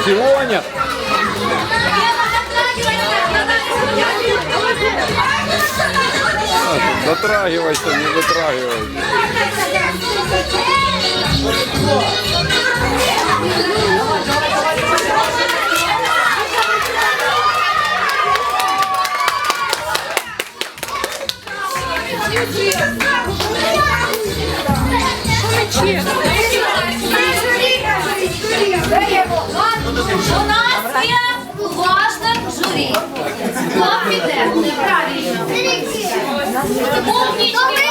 аукционе. Дотрагивайся, не дотрагивайся. Честно. У нас є уважне журі. Хто піде? Неправильно. Умнічки,